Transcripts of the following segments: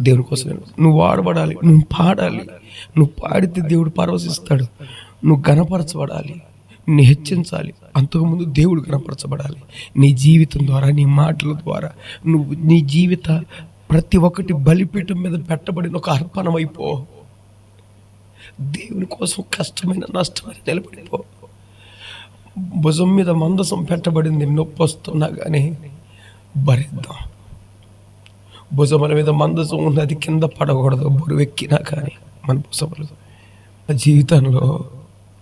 దేవుడి కోసం నువ్వు వాడబడాలి నువ్వు పాడాలి. నువ్వు పాడితే దేవుడు పరవశిస్తాడు. నువ్వు గణపరచబడాలి నిన్ను హెచ్చించాలి. అంతకుముందు దేవుడు గణపరచబడాలి. నీ జీవితం ద్వారా నీ మాటల ద్వారా. నువ్వు నీ జీవిత ప్రతి ఒక్కటి బలిపీఠం మీద పెట్టబడిన ఒక అర్పణమైపో దేవుని కోసం కష్టమైన నష్టమైన నిలబడిపో. భుజం మీద మందసం పెట్టబడింది నొప్పి వస్తున్నా కానీ భరిద్దాం. భుజముల మీద మందసం ఉన్నది కింద పడకూడదు బరువు ఎక్కినా కానీ మన భుజములు. నా జీవితంలో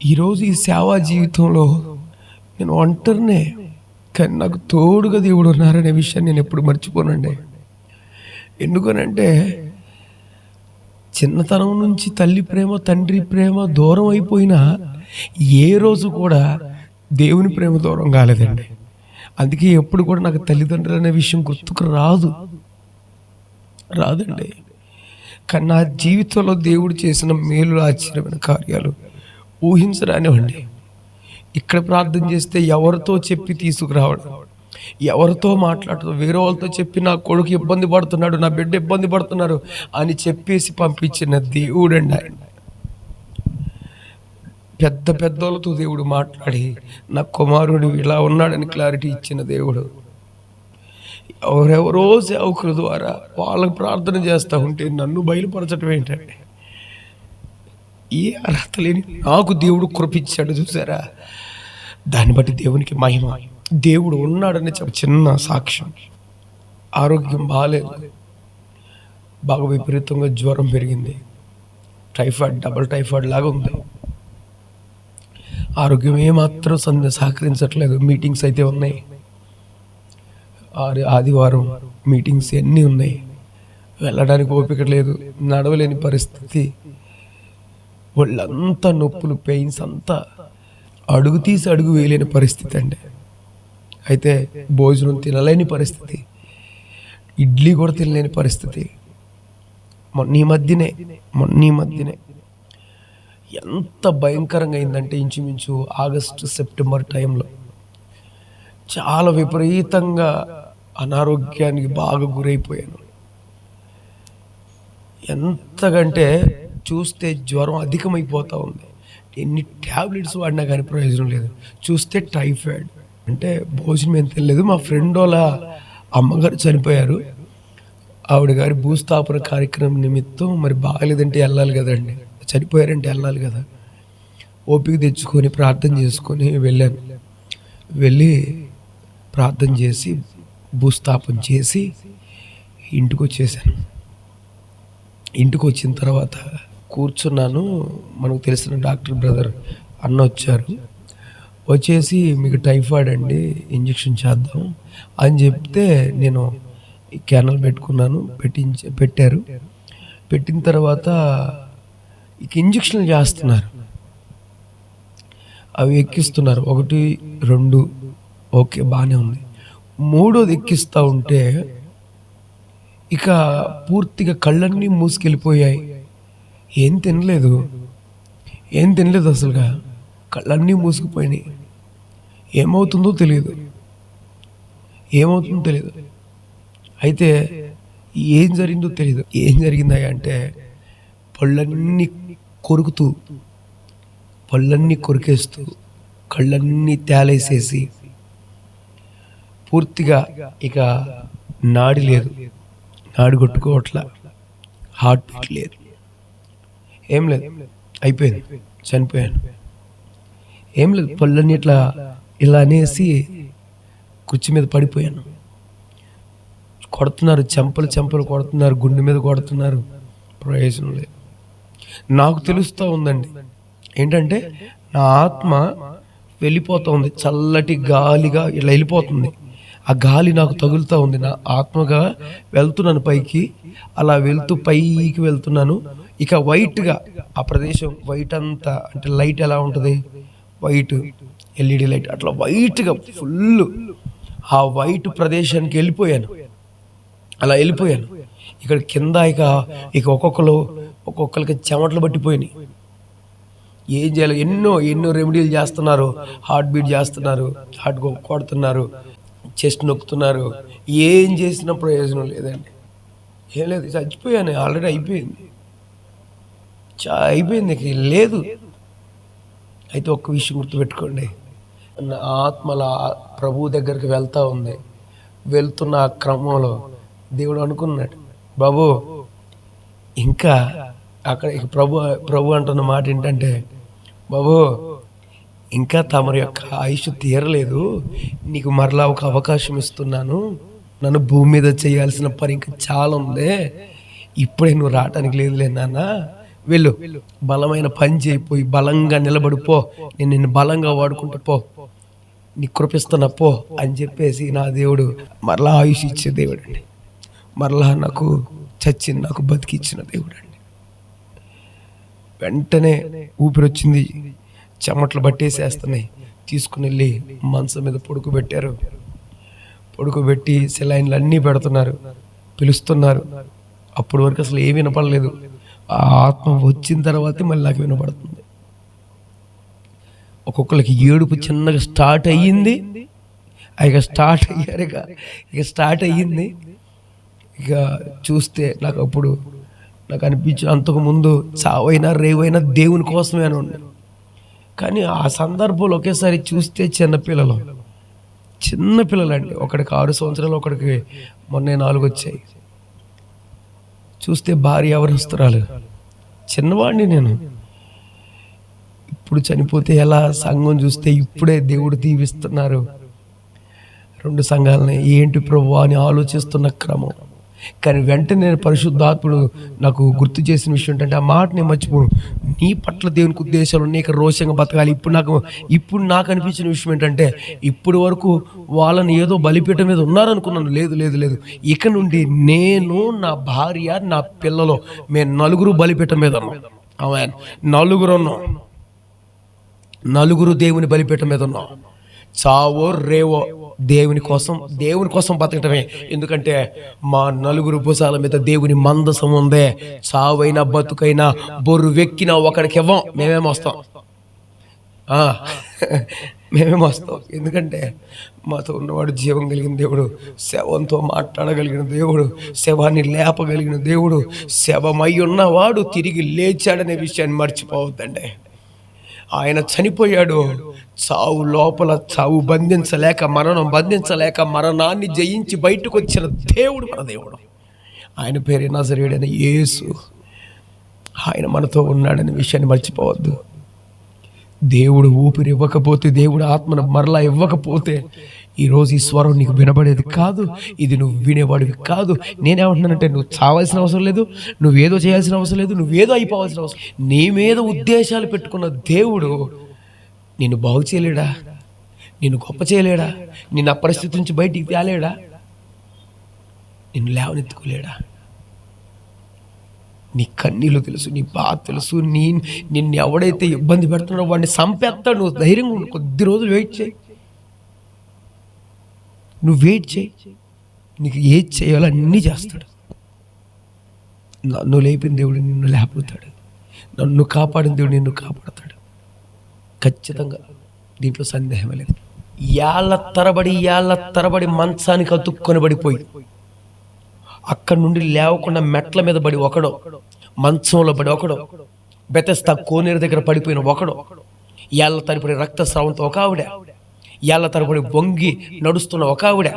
ఈరోజు ఈ సేవా జీవితంలో నేను ఒంటరినే కానీ నాకు తోడుగా దేవుడు ఉన్నారనే విషయాన్ని నేను ఎప్పుడు మర్చిపోనండి. ఎందుకనంటే చిన్నతనం నుంచి తల్లి ప్రేమ తండ్రి ప్రేమ దూరం అయిపోయినా ఏ రోజు కూడా దేవుని ప్రేమ దూరం కాలేదండి. అందుకే ఎప్పుడు కూడా నాకు తల్లిదండ్రులు అనే విషయం గుర్తుకు రాదు. రాదండి. కానీ నా జీవితంలో దేవుడు చేసిన మేలు ఆశ్చర్యమైన కార్యాలు ఊహించరానివ్వండి. ఇక్కడ ప్రార్థన చేస్తే ఎవరితో చెప్పి తీసుకురావడం ఎవరితో మాట్లాడుతూ వేరే వాళ్ళతో చెప్పి నా కొడుకు ఇబ్బంది పడుతున్నాడు నా బిడ్డ ఇబ్బంది పడుతున్నారు అని చెప్పేసి పంపించిన దేవుడండి ఆయన. పెద్ద పెద్దోళ్ళతో దేవుడు మాట్లాడి నా కుమారుడు ఇలా ఉన్నాడని క్లారిటీ ఇచ్చిన దేవుడు. ఎవరెవరో సేవకుల ద్వారా వాళ్ళకు ప్రార్థన చేస్తూ ఉంటే నన్ను బయలుపరచడం ఏంటండి? ఏ అర్హత లేని నాకు దేవుడు కృపించాడు చూసారా? దాన్ని బట్టి దేవునికి మహిమ. దేవుడు ఉన్నాడని చెప్ప చిన్న సాక్ష్యం. ఆరోగ్యం బాగాలేదు బాగా విపరీతంగా జ్వరం పెరిగింది. టైఫాయిడ్ డబుల్ టైఫాయిడ్ లాగా ఉంది. ఆరోగ్యం ఏమాత్రం సంద సహకరించట్లేదు. మీటింగ్స్ అయితే ఉన్నాయి. ఆరు ఆదివారం మీటింగ్స్ ఎన్ని ఉన్నాయి? వెళ్ళడానికి ఓపిక లేదు నడవలేని పరిస్థితి. వాళ్ళంతా నొప్పులు పెయిన్స్ అంతా అడుగు తీసి అడుగు వేయలేని పరిస్థితి అండి. అయితే భోజనం తినలేని పరిస్థితి ఇడ్లీ కూడా తినలేని పరిస్థితి. మొన్న ఈ మధ్యనే మొన్న ఈ మధ్యనే ఎంత భయంకరంగా అయిందంటే ఇంచుమించు ఆగస్టు సెప్టెంబర్ టైంలో. చాలా విపరీతంగా అనారోగ్యానికి బాగా గురైపోయాను. ఎంతకంటే చూస్తే జ్వరం అధికమైపోతూ ఉంది. ఎన్ని ట్యాబ్లెట్స్ వాడినా కానీ ప్రయోజనం లేదు. చూస్తే టైఫాయిడ్. అంటే భోజనం ఏం తెలియదు మా ఫ్రెండ్ వాళ్ళ అమ్మగారు చనిపోయారు. ఆవిడ గారి భూస్థాపన కార్యక్రమం నిమిత్తం మరి బాగలేదంటే వెళ్ళాలి కదండి. చనిపోయారంటే వెళ్ళాలి కదా. ఓపిక తెచ్చుకొని ప్రార్థన చేసుకొని వెళ్ళాను. వెళ్ళి ప్రార్థన చేసి భూస్థాపన చేసి ఇంటికి వచ్చేసాను ఇంటికి వచ్చిన తర్వాత కూర్చున్నాను. మనకు తెలిసిన డాక్టర్ బ్రదర్ అన్న వచ్చారు వచ్చేసి మీకు టైఫాయిడ్ అండి ఇంజెక్షన్ చేద్దాం అని చెప్తే నేను ఈ క్యానల్ పెట్టుకున్నాను పెట్టించ పెట్టారు. పెట్టిన తర్వాత ఇక ఇంజక్షన్లు చేస్తున్నారు. అవి ఎక్కిస్తున్నారు. ఒకటి రెండు ఓకే బాగానే ఉంది. మూడోది ఎక్కిస్తూ ఉంటే ఇక పూర్తిగా కళ్ళన్నీ మూసుకెళ్ళిపోయాయి. ఏం తినలేదు. ఏం తినలేదు అసలుగా. కళ్ళన్నీ మూసుకుపోయినాయి. ఏమవుతుందో తెలియదు. ఏమవుతుందో తెలియదు. అయితే ఏం జరిగిందో తెలియదు. ఏం జరిగిందా అంటే పళ్ళన్నీ కొరుకుతూ పళ్ళన్నీ కొరికేస్తూ కళ్ళన్నీ తేలేసేసి పూర్తిగా ఇక నాడి లేదు. నాడి కొట్టుకోవట్ల. హార్ట్ బీట్ లేదు. ఏం లేదు. అయిపోయింది. చనిపోయాను. ఏం లేదు. పళ్ళన్నీ ఇట్లా ఇలా అనేసి కుర్చీ మీద పడిపోయాను. కొడుతున్నారు. చెంపలు చెంపలు కొడుతున్నారు. గుండె మీద కొడుతున్నారు. ప్రయోజనం లేదు. నాకు తెలుస్తూ ఉందండి. ఏంటంటే నా ఆత్మ వెళ్ళిపోతూ ఉంది. చల్లటి గాలిగా ఇలా వెళ్ళిపోతుంది. ఆ గాలి నాకు తగులుతూ ఉంది. నా ఆత్మగా వెళ్తున్నాను పైకి. అలా వెళ్తూ పైకి వెళ్తున్నాను. ఇక వైట్గా ఆ ప్రదేశం వైట్ అంతా అంటే లైట్ ఎలా ఉంటుంది? White LED light. అట్లా వైట్గా ఫుల్ ఆ వైట్ ప్రదేశానికి వెళ్ళిపోయాను. అలా వెళ్ళిపోయాను. ఇక్కడ కింద ఇక ఇక ఒక్కొక్కరు ఒక్కొక్కరికి చెమటలు పట్టిపోయినాయి. ఏం చేయాలి? ఎన్నో ఎన్నో రెమెడీలు చేస్తున్నారు. హార్ట్ బీట్ చేస్తున్నారు హార్ట్ కొడుతున్నారు. చెస్ట్ నొక్కుతున్నారు. ఏం చేసినా ప్రయోజనం లేదండి. ఏం లేదు చచ్చిపోయాను ఆల్రెడీ అయిపోయింది. చా అయిపోయింది లేదు. అయితే ఒక్క విషయం గుర్తుపెట్టుకోండి. నా ఆత్మల ప్రభు దగ్గరికి వెళ్తూ ఉంది. వెళ్తున్న ఆ క్రమంలో దేవుడు అనుకున్నాడు బాబు ఇంకా అక్కడ ప్రభు ప్రభు అంటున్న మాట ఏంటంటే బాబు ఇంకా తమరి యొక్క ఆయుష్ తీరలేదు. నీకు మరలా ఒక అవకాశం ఇస్తున్నాను. నన్ను భూమి మీద చేయాల్సిన పని ఇంకా చాలా ఉంది. ఇప్పుడే నువ్వు రావటానికి లేదులే నాన్న. వెళ్ళు. బలమైన పని చేయిపోయి బలంగా నిలబడిపో నేను నిన్ను బలంగా వాడుకుంటూ పో. నీ కృపిస్తున్న పో అని చెప్పేసి నా దేవుడు మరలా ఆయుష్ ఇచ్చే దేవుడు అండి మరలా నాకు చచ్చి నాకు బతికిచ్చిన దేవుడు అండి వెంటనే ఊపిరి వచ్చింది చెమట్లు పట్టేసేస్తున్నాయి. తీసుకుని వెళ్ళి మంచం మీద పడుకోబెట్టారు పడుకోబెట్టి సెలైన్లు అన్నీ పెడుతున్నారు. పిలుస్తున్నారు. అప్పటి వరకు అసలు ఏం వినపడలేదు. ఆ ఆత్మ వచ్చిన తర్వాతే మళ్ళీ నాకు వినపడుతుంది. ఒక్కొక్కరికి ఏడుపు చిన్నగా స్టార్ట్ అయ్యింది. ఇక స్టార్ట్ అయ్యారు ఇక. ఇక స్టార్ట్ అయ్యింది. ఇక చూస్తే నాకు అప్పుడు నాకు అనిపించిన అంతకు ముందు చావైనా రేవైనా దేవుని కోసమే అని ఉండే. కానీ ఆ సందర్భంలో ఒకేసారి చూస్తే చిన్నపిల్లలు. చిన్నపిల్లలండి. ఒకడికి ఆరు సంవత్సరాలు ఒకడికి మొన్నే నాలుగు వచ్చాయి. చూస్తే భార్య అవరస్తురాలు చిన్నవాడిని నేను. ఇప్పుడు చనిపోతే ఎలా సంఘం చూస్తే ఇప్పుడే దేవుడు దీవిస్తున్నారు. రెండు సంఘాలని ఏంటి ప్రభు అని ఆలోచిస్తున్న క్రమం. కానీ వెంటనే నేను పరిశుద్ధాత్ముడు నాకు గుర్తు చేసిన విషయం ఏంటంటే ఆ మాట నేను మర్చిపోను. నీ పట్ల దేవునికి ఉద్దేశాలు ఉన్నాయి ఇక్కడ రోషంగా బతకాలి. ఇప్పుడు నాకు ఇప్పుడు నాకు అనిపించిన విషయం ఏంటంటే ఇప్పుడు వరకు వాళ్ళని ఏదో బలిపీఠం మీద ఉన్నారనుకున్నాను. లేదు లేదు లేదు. ఇక నుండి నేను నా భార్య నా పిల్లలు మేము నలుగురు బలిపీఠం మీద ఉన్నాం. నలుగురు ఉన్నాం నలుగురు దేవుని బలిపీఠం మీద ఉన్నాం. చావో రేవో దేవుని కోసం దేవుని కోసం బతకటమే. ఎందుకంటే మా నలుగురు భుజాల మీద దేవుని మందసం ఉందే. చావైనా బతుకైనా బొర్రు వెక్కినా ఒకడికి ఇవ్వం. మేమేమొస్తాం మేమేమొస్తాం ఎందుకంటే మాతో ఉన్నవాడు జీవం కలిగిన దేవుడు శవంతో మాట్లాడగలిగిన దేవుడు శవాన్ని లేపగలిగిన దేవుడు శవమై ఉన్నవాడు తిరిగి లేచాడనే విషయాన్ని మర్చిపోవద్దండి. ఆయన చనిపోయాడు. చావు లోపల చావు బంధించలేక మరణం బంధించలేక మరణాన్ని జయించి బయటకు వచ్చిన దేవుడు మన దేవుడు. ఆయన పేరు నజరేడైన యేసు. ఆయన మనతో ఉన్నాడనే విషయాన్ని మర్చిపోవద్దు. దేవుడు ఊపిరి ఇవ్వకపోతే దేవుడు ఆత్మను మరలా ఇవ్వకపోతే ఈరోజు ఈ స్వరం నీకు వినబడేది కాదు. ఇది నువ్వు వినేవాడివి కాదు. నేనేమంటున్నానంటే నువ్వు చావాల్సిన అవసరం లేదు. నువ్వేదో చేయాల్సిన అవసరం లేదు. నువ్వేదో అయిపోవాల్సిన అవసరం నీ మీద ఉద్దేశాలు పెట్టుకున్న దేవుడు నిన్ను బాగు చేయలేడా? నిన్ను గొప్ప చేయలేడా? నిన్ను ఆ పరిస్థితి నుంచి బయటికి తేలేడా? నిన్ను లేవనెత్తుకోలేడా? నీ కన్నీళ్ళు తెలుసు నీ బాధ తెలుసు నీ నిన్ను ఎవడైతే ఇబ్బంది పెడుతున్నాడో వాడిని సంపేస్తాడు నువ్వు ధైర్యంగా ఉండు కొద్ది రోజులు వెయిట్ చేయి. నువ్వు వెయిట్ చేయి. నీకు ఏది చేయాలో అన్నీ చేస్తాడు. నన్ను లేపిన దేవుడు నిన్ను లేపుతాడు. నన్ను కాపాడిన దేవుడు నిన్ను కాపాడతాడు. ఖచ్చితంగా దీంట్లో సందేహమే లేదు. ఏళ్ళ తరబడి ఏళ్ళ తరబడి మంచానికి అతుక్కొని పడిపోయి అక్కడి నుండి లేవకుండా మెట్ల మీద పడి ఒకడో మంచంలో పడి ఒకడో బెతస్తా కోనేరు దగ్గర పడిపోయిన ఒకడో ఏళ్ళ తరపడి రక్తస్రావంతో ఒక ఆవిడ ఏళ్ళ తరబడి వంగి నడుస్తున్న ఒక ఆవిడ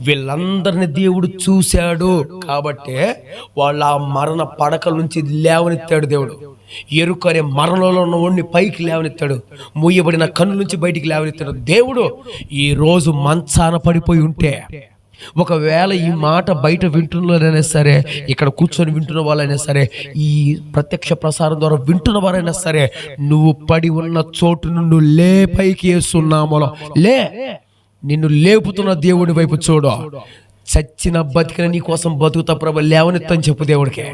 వీళ్ళందరిని దేవుడు చూశాడు కాబట్టే వాళ్ళ ఆ మరణ పడకల నుంచి లేవనెత్తాడు దేవుడు. ఎరుకనే అనే మరణంలో ఉన్న వాడిని పైకి లేవనెత్తాడు. మూయబడిన కన్ను నుంచి బయటికి లేవనెత్తాడు. దేవుడు ఈ రోజు మంచాన పడిపోయి ఉంటే ఒకవేళ ఈ మాట బయట వింటున్నవారైనా సరే ఇక్కడ కూర్చొని వింటున్న వాళ్ళైనా సరే ఈ ప్రత్యక్ష ప్రసారం ద్వారా వింటున్న వారైనా సరే నువ్వు పడి ఉన్న చోటు నుండి లే పైకి వేస్తున్నామలో లే నిన్ను లేపుతున్న దేవుడి వైపు చూడు. చచ్చిన బతికిన నీ కోసం బతుకుతా ప్రభ లేవనెత్తని చెప్పు దేవుడికి.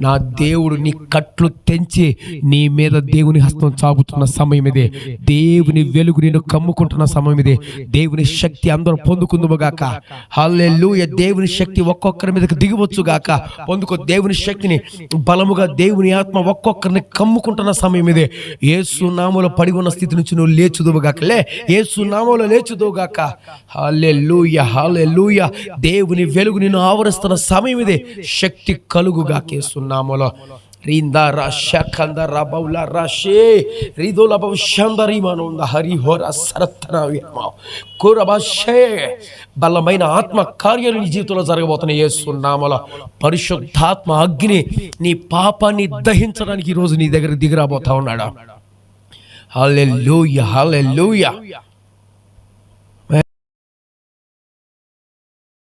నా దేవుడు నీ కట్లు తెంచి నీ మీద దేవుని హస్తం చాపుతున్న సమయం ఇదే దేవుని వెలుగు నేను కమ్ముకుంటున్న సమయం ఇదే దేవుని శక్తి అందరూ పొందుకుందుగాక హల్లెలూయ. దేవుని శక్తి ఒక్కొక్కరి మీదకి దిగవచ్చు గాక. పొందుకో. దేవుని శక్తిని బలముగా దేవుని ఆత్మ ఒక్కొక్కరిని కమ్ముకుంటున్న సమయం ఇదే ఏసు నామలో పడి ఉన్న స్థితి నుంచి నువ్వు లేచుదువుగాక లే ఏసు నామలో లేచుదువుగాక హల్లెలూయ. హల్లెలూయ. దేవుని వెలుగు నిన్ను ఆవరిస్తున్న సమయం ఇదే శక్తి కలుగుగా కేసు నామలో రిందా రాశ కంద రబౌల రాశే రిదోల భవిష్యందరి మనోంద హరి హోర సరత్తన కురభషే బలమైన ఆత్మ కార్యాలు నీ జీవితంలో జరగబోతున్న యేసునామల పరిశుద్ధాత్మ అగ్ని నీ పాపాన్ని దహించడానికి ఈరోజు నీ దగ్గర దిగిరాబోతా ఉన్నాడా? హల్లెలూయా హల్లెలూయా.